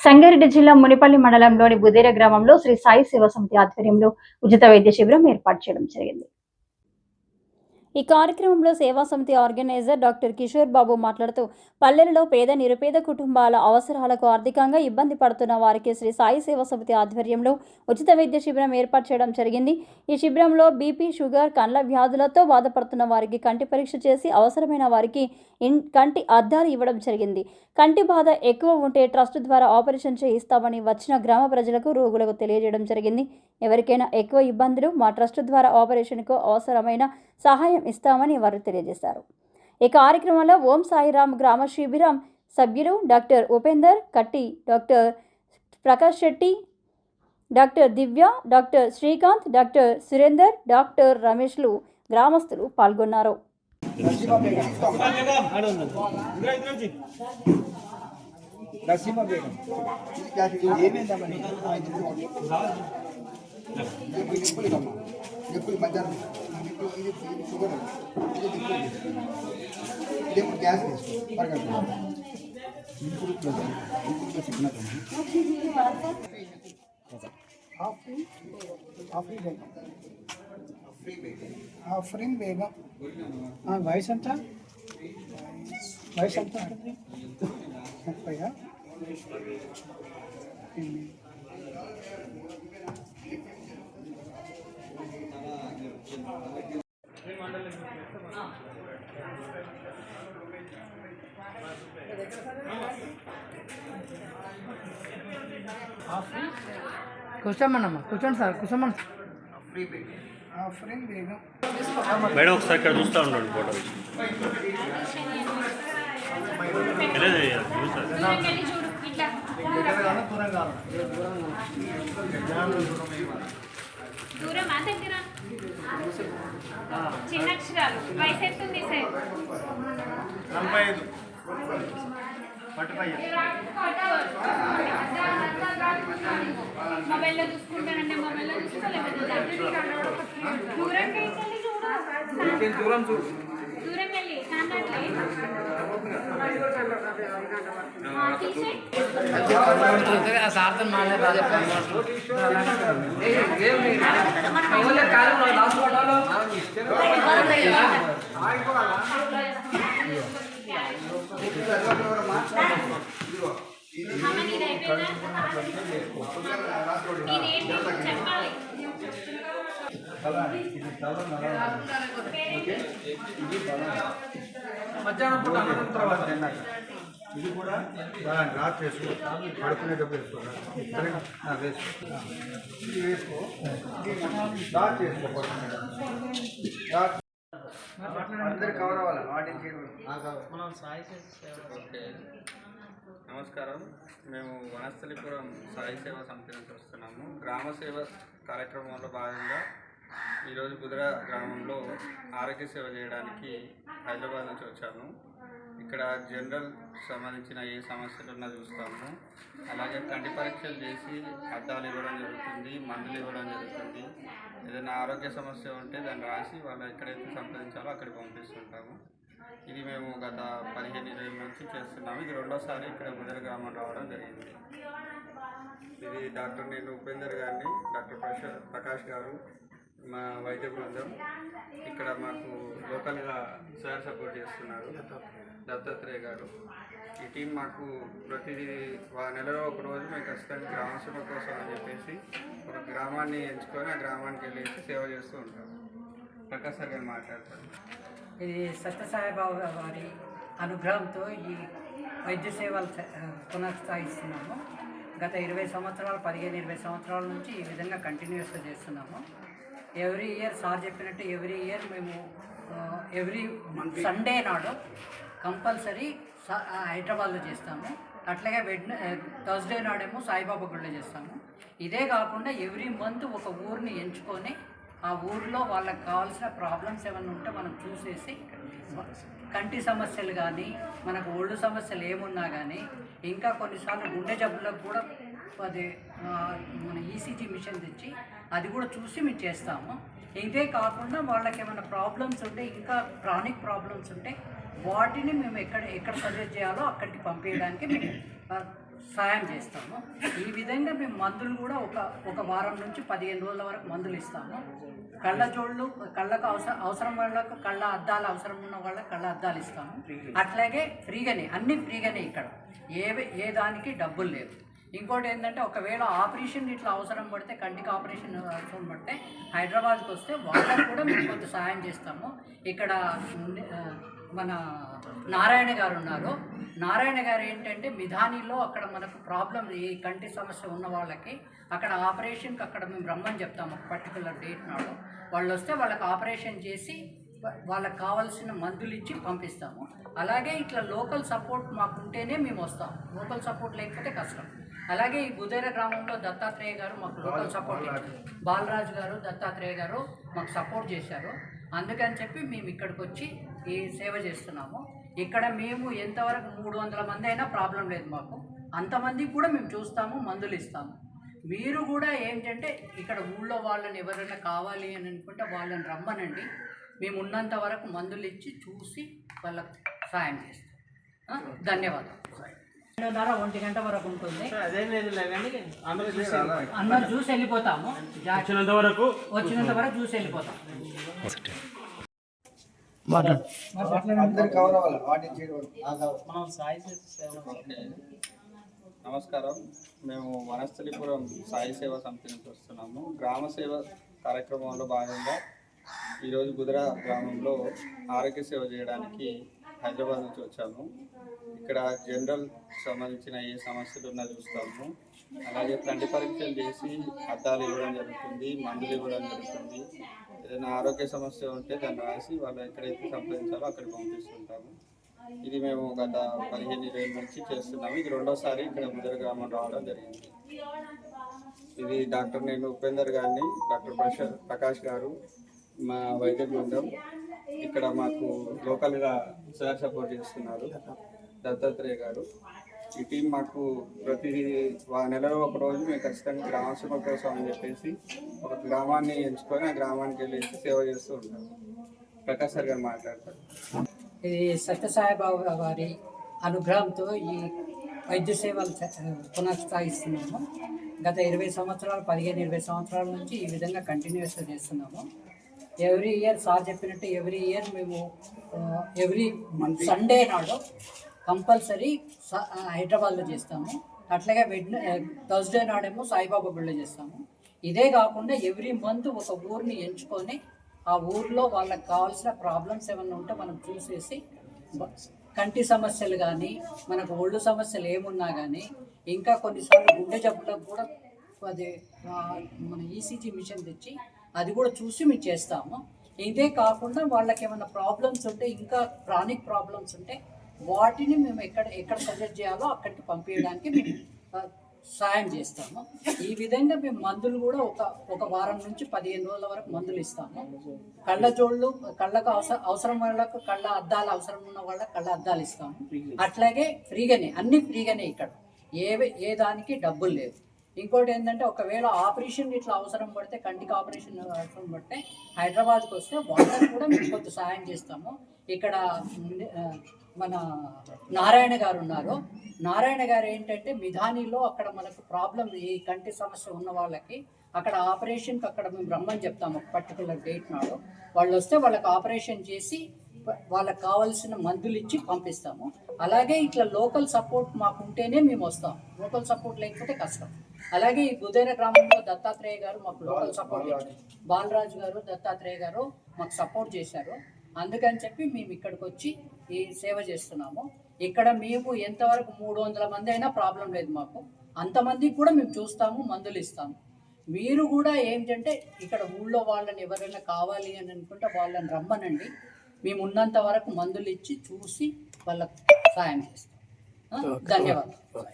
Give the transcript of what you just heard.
సంగారెడ్డి జిల్లా మునిపల్లి మండలంలోని బుదేర గ్రామంలో శ్రీ సాయి సేవా సమితి ఆధ్వర్యంలో ఉచిత వైద్య శిబిరం ఏర్పాటు చేయడం జరిగింది. ఈ కార్యక్రమంలో సేవా సమితి ఆర్గనైజర్ డాక్టర్ కిషోర్ బాబు మాట్లాడుతూ పల్లెలలో పేద నిరుపేద కుటుంబాల అవసరాలకు ఆర్థికంగా ఇబ్బంది పడుతున్న వారికి శ్రీ సాయి సేవా సమితి ఆధ్వర్యంలో ఉచిత వైద్య శిబిరం ఏర్పాటు చేయడం జరిగింది. ఈ శిబిరంలో బీపీ షుగర్ కండ్ల వ్యాధులతో బాధపడుతున్న వారికి కంటి పరీక్ష చేసి అవసరమైన వారికి ఇన్ కంటి అద్దాలు ఇవ్వడం జరిగింది. కంటి బాధ ఎక్కువ ఉంటే ట్రస్ట్ ద్వారా ఆపరేషన్ చేయిస్తామని వచ్చిన గ్రామ ప్రజలకు రోగులకు తెలియజేయడం జరిగింది. ఎవరికైనా ఎక్కువ ఇబ్బందులు మా ట్రస్ట్ ద్వారా ఆపరేషన్కు అవసరమైన సహాయం ఇస్తామని వారు తెలియజేశారు. ఈ కార్యక్రమంలో ఓం సాయిరామ్ గ్రామ శిబిరం సభ్యులు doctor Upender Katti doctor Prakash Shetty doctor Divya doctor Srikanth doctor Surender doctor రమేష్లు గ్రామస్తులు పాల్గొన్నారు. ఏమైందమ్మా నీకు? నిప్పులు నిప్పులు ఇదమ్మా నిప్పులు మధ్యాహ్నం నిప్పులు ఇది ఇది షుగర్ ఇది నిప్పులు ఇది ఇప్పుడు గ్యాస్ తీసుకో పరగట్టు నిప్పులు ప్లస్ నిప్పులు ప్లస్ ఇచ్చినట్టమ్మా ఆఫరింగ్ బేగం ఆ, వయసు ఎంత వయసు ఎంత ఉంటుంది కూర్చోమన్నమ్మా కూర్చోండి సార్ కూర్చోమని ఆఫరింగ్ బేగం మేడం ఒకసారి ఇక్కడ చూస్తూ ఉండండి ఫోటో. లేదు, చూస్తారు. దూరమా దగ్గర చిన్న అక్షరాలు. వయసు ఎత్తుంది సార్? నలభై ఐదు. పట్టుపయ్య మొబైల్లో చూసుకుంటానంటే మొబైల్లో చూసుకోలేదు దూరం వెళ్ళి చూడు దూరం చూడు దూరం వెళ్ళి కాంటాక్ట్లే తీసే సార్థం మాట్లాడే అమ్మ నీది అయిపోయిందా ఇదేంటి చెప్పాలి మధ్యాహ్నం పూట అన్నం తర్వాత. తిన్నాక ఇది కూడా రాత్రి వేసుకో. పడుకునేటప్పుడు వేసుకో. వేసుకో ఇది వేసుకో. రాత్రి వేసుకో పడుకునేటప్పుడు రాత్రి అందరు కవర్ అవ్వాలి వాటికి ఓకే. నమస్కారం. మేము వనస్థలిపురం సాయి సేవ సమితి నుంచి వస్తున్నాము. గ్రామ సేవ కార్యక్రమంలో భాగంగా ఈరోజు కుదిర గ్రామంలో ఆరోగ్య సేవ చేయడానికి హైదరాబాద్ నుంచి వచ్చాము. ఇక్కడ జనరల్ సంబంధించిన ఏ సమస్యలు ఉన్నా చూస్తాము. అలాగే కంటి పరీక్షలు చేసి అద్దాలు ఇవ్వడం జరుగుతుంది మందులు ఇవ్వడం జరుగుతుంది. ఏదైనా ఆరోగ్య సమస్య ఉంటే దాన్ని రాసి వాళ్ళు ఎక్కడైతే సంప్రదించాలో అక్కడికి పంపిస్తుంటాము. ఇది మేము గత పదిహేను ఇరవై నుంచి చేస్తున్నాము. ఇది రెండోసారి ఇక్కడ బుదర గ్రామం రావడం జరిగింది. ఇది డాక్టర్ నేను ఉపేందర్ గారిని డాక్టర్ ప్రకాష్ గారు మా వైద్య బృందం ఇక్కడ మాకు లోకల్గా సార్ సపోర్ట్ చేస్తున్నారు. దత్తాత్రేయ గారు. ఈ టీం మాకు ప్రతిదీ వా- నెలలో ఒక రోజు మేము ఖచ్చితంగా గ్రామ కోసం అని చెప్పేసి ఒక గ్రామాన్ని ఎంచుకొని ఆ గ్రామానికి వెళ్ళేసి సేవ చేస్తూ ఉంటాం. ప్రకాశ్ సార్ గారు మాట్లాడతారు. ఇది సత్యసాయిబాబు వారి అనుగ్రహంతో ఈ వైద్య సేవలు పునఃస్థాయిస్తున్నాము. గత ఇరవై సంవత్సరాలు పదిహేను ఇరవై సంవత్సరాల నుంచి ఈ విధంగా కంటిన్యూస్గా చేస్తున్నాము. ఎవ్రీ ఇయర్ సార్ చెప్పినట్టు ఎవ్రీ ఇయర్ మేము ఎవ్రీ సండే నాడు కంపల్సరీ హైదరాబాద్లో చేస్తాము. అట్లాగే వెడ్ థర్స్డే నాడేమో సాయిబాబా గుడిలో చేస్తాము. ఇదే కాకుండా ఎవ్రీ మంత్ ఒక ఊరిని ఎంచుకొని ఆ ఊర్లో వాళ్ళకి కావాల్సిన ప్రాబ్లమ్స్ ఏమైనా ఉంటే మనం చూసేసి కంటి సమస్యలు కానీ మనకు ఒళ్ళు సమస్యలు ఏమున్నా కానీ ఇంకా కొన్నిసార్లు గుండె జబ్బులకు కూడా అది మన ఈసీజీ మిషన్ తెచ్చి అది కూడా చూసి మేము చేస్తాము. ఇదే కాకుండా వాళ్ళకి ఏమైనా ప్రాబ్లమ్స్ ఉంటే ఇంకా క్రానిక్ ప్రాబ్లమ్స్ ఉంటే వాటిని మేము ఎక్కడ ఎక్కడ సజెస్ట్ చేయాలో అక్కడికి పంపించడానికి మేము సాయం చేస్తాము. ఈ విధంగా మేము మందులు కూడా ఒక ఒక వారం నుంచి పదిహేను రోజుల వరకు మందులు ఇస్తాము. కళ్ళజోళ్ళు కళ్ళకు అవసరం అవసరం వాళ్ళకు కళ్ళ అద్దాలు అవసరం ఉన్న వాళ్ళకి కళ్ళ అద్దాలు ఇస్తాము. అట్లాగే ఫ్రీగానే అన్నీ ఫ్రీగానే ఇక్కడ. ఏ ఏ దానికి డబ్బులు లేవు. ఇంకోటి ఏంటంటే ఒకవేళ ఆపరేషన్ ఇట్లా అవసరం పడితే కంటికి ఆపరేషన్ అవసరం పడితే హైదరాబాద్కి వస్తే వాళ్ళకు కూడా మేము కొంత సహాయం చేస్తాము. ఇక్కడ మన నారాయణ గారు ఉన్నారు. నారాయణ గారు ఏంటంటే మిధానిలో అక్కడ మనకు ప్రాబ్లం ఈ కంటి సమస్య ఉన్న వాళ్ళకి అక్కడ ఆపరేషన్కి అక్కడ మేము రమ్మని చెప్తాము. ఒక పర్టికులర్ డేట్ నాడు. వాళ్ళు వస్తే వాళ్ళకి ఆపరేషన్ చేసి వాళ్ళకి కావాల్సిన మందులు ఇచ్చి పంపిస్తాము. అలాగే ఇట్లా లోకల్ సపోర్ట్ మాకు ఉంటేనే మేము వస్తాం. లోకల్ సపోర్ట్ లేకపోతే కష్టం. అలాగే ఈ బుదేర గ్రామంలో దత్తాత్రేయ గారు మాకు లోకల్ సపోర్ట్ బాలరాజు. గారు దత్తాత్రేయ గారు మాకు సపోర్ట్ చేశారు. అందుకని చెప్పి మేము ఇక్కడికి వచ్చి ఈ సేవ చేస్తున్నాము. ఇక్కడ మేము ఎంతవరకు మూడు వందల మంది అయినా ప్రాబ్లం లేదు మాకు. అంతమందికి కూడా మేము చూస్తాము మందులు ఇస్తాము. మీరు కూడా ఏంటంటే ఇక్కడ ఊళ్ళో వాళ్ళని ఎవరైనా కావాలి అని అనుకుంటే వాళ్ళని రమ్మనండి. మేము ఉన్నంత వరకు మందులు ఇచ్చి చూసి వాళ్ళకి సాయం చేస్తాం? ధన్యవాదాలు. రెండున్నర ఒంటి గంట వరకు ఉంటుంది. అందరం చూసి వెళ్ళిపోతాము. వచ్చినంత వరకు వచ్చినంత వెళ్ళిపోతాం. నమస్కారం. మేము వనస్థలిపురం సాయి సేవ సమితి నుంచి వస్తున్నాము. గ్రామ సేవ కార్యక్రమంలో భాగంగా ఈరోజు గుజరా గ్రామంలో ఆరోగ్య సేవ చేయడానికి హైదరాబాద్ నుంచి వచ్చాము. ఇక్కడ జనరల్ సంబంధించిన ఏ సమస్యలు ఉన్నా చూస్తాము. అలాగే కంటి పరీక్షలు చేసి అద్దాలు ఇవ్వడం జరుగుతుంది మందులు ఇవ్వడం జరుగుతుంది. ఏదైనా ఆరోగ్య సమస్య ఉంటే దాన్ని రాసి వాళ్ళు ఎక్కడైతే సంప్రదించాలో అక్కడ పంపిస్తుంటాము. ఇది మేము గత పదిహేను ఇరవై నుంచి చేస్తున్నాము. ఇది రెండోసారి ఇక్కడ ముదర గ్రామం రావడం జరిగింది. ఇది డాక్టర్ నేను ఉపేందర్ గారిని డాక్టర్ ప్రశా- ప్రకాష్ గారు మా వైద్య బృందం ఇక్కడ మాకు లోకల్గా సార్ సపోర్ట్ చేస్తున్నారు. దత్తాత్రేయ గారు. ఈ టీం మాకు ప్రతి వా- నెలలో ఒక రోజు మేము ఖచ్చితంగా గ్రామ కోసం అని చెప్పేసి ఒక గ్రామాన్ని ఎంచుకొని ఆ గ్రామానికి వెళ్ళేసి సేవ చేస్తూ ఉంటాం. ప్రకాష్ సార్ గారు మాట్లాడతారు. ఇది సత్యసాయిబాబా వారి అనుగ్రహంతో ఈ వైద్య సేవలు పునఃస్థాయిస్తున్నాము. గత ఇరవై సంవత్సరాలు పదిహేను ఇరవై సంవత్సరాల నుంచి ఈ విధంగా కంటిన్యూస్గా చేస్తున్నాము. ఎవ్రీ ఇయర్ సార్ చెప్పినట్టు ఎవ్రీ ఇయర్ మేము ఎవ్రీ సండే నాడు కంపల్సరీ హైదరాబాద్లో చేస్తాము. అట్లాగే వెడ్ థర్స్డే నాడేమో సాయిబాబా గుళ్ళో చేస్తాము. ఇదే కాకుండా ఎవ్రీ మంత్ ఒక ఊరిని ఎంచుకొని ఆ ఊర్లో వాళ్ళకి కావాల్సిన ప్రాబ్లమ్స్ ఏమైనా ఉంటే మనం చూసేసి కంటి సమస్యలు కానీ మనకు ఒళ్ళు సమస్యలు ఏమున్నా కానీ ఇంకా కొన్నిసార్లు గుండె జబ్బులకు కూడా అది మన ఈసీజీ మిషన్ తెచ్చి అది కూడా చూసి మేము చేస్తాము. ఇదే కాకుండా వాళ్ళకి ఏమైనా ప్రాబ్లమ్స్ ఉంటే ఇంకా క్రానిక్ ప్రాబ్లమ్స్ ఉంటే వాటిని మేము ఎక్కడ ఎక్కడ సజెస్ట్ చేయాలో అక్కడికి పంపించడానికి మేము సాయం చేస్తాము. ఈ విధంగా మేము మందులు కూడా ఒక ఒక వారం నుంచి పదిహేను రోజుల వరకు మందులు ఇస్తాము. కళ్ళజోళ్ళు కళ్ళకు అవసరం అవసరం వాళ్ళకు కళ్ళ అద్దాలు అవసరం ఉన్న వాళ్ళకి కళ్ళ అద్దాలు ఇస్తాము. అట్లాగే ఫ్రీగానే అన్ని ఫ్రీగానే ఇక్కడ. ఏ ఏ దానికి డబ్బులు లేవు. ఇంకోటి ఏంటంటే ఒకవేళ ఆపరేషన్ ఇట్లా అవసరం పడితే కంటికి ఆపరేషన్ అవసరం పడితే హైదరాబాద్కి వస్తే వాళ్ళకి కూడా మేము కొంత సహాయం చేస్తాము. ఇక్కడ మన నారాయణ గారు ఉన్నారు. నారాయణ గారు ఏంటంటే మిధానిలో అక్కడ మనకు ప్రాబ్లం ఈ కంటి సమస్య ఉన్న వాళ్ళకి అక్కడ ఆపరేషన్కి అక్కడ మేము రమ్మని చెప్తాము. ఒక పర్టికులర్ డేట్ నాడు. వాళ్ళు వస్తే వాళ్ళకి ఆపరేషన్ చేసి వాళ్ళకి కావాల్సిన మందులు ఇచ్చి పంపిస్తాము. అలాగే ఇట్లా లోకల్ సపోర్ట్ మాకు ఉంటేనే మేము వస్తాం. లోకల్ సపోర్ట్ లేకపోతే కష్టం. అలాగే ఈ బుదేర గ్రామంలో దత్తాత్రేయ గారు మాకు లోకల్ సపోర్ట్ ఇచ్చారు బాలరాజు. గారు దత్తాత్రేయ గారు మాకు సపోర్ట్ చేశారు. అందుకని చెప్పి మేము ఇక్కడికి వచ్చి ఈ సేవ చేస్తున్నాము. ఇక్కడ మేము ఎంతవరకు మూడు వందల మంది అయినా ప్రాబ్లం లేదు మాకు. అంతమందికి కూడా మేము చూస్తాము మందులు ఇస్తాము. మీరు కూడా ఏంటంటే ఇక్కడ ఊళ్ళో వాళ్ళని ఎవరైనా కావాలి అని అనుకుంటే వాళ్ళని రమ్మనండి. మేము ఉన్నంత వరకు మందులు ఇచ్చి చూసి వాళ్ళకి సాయం చేస్తాం? ధన్యవాదాలు.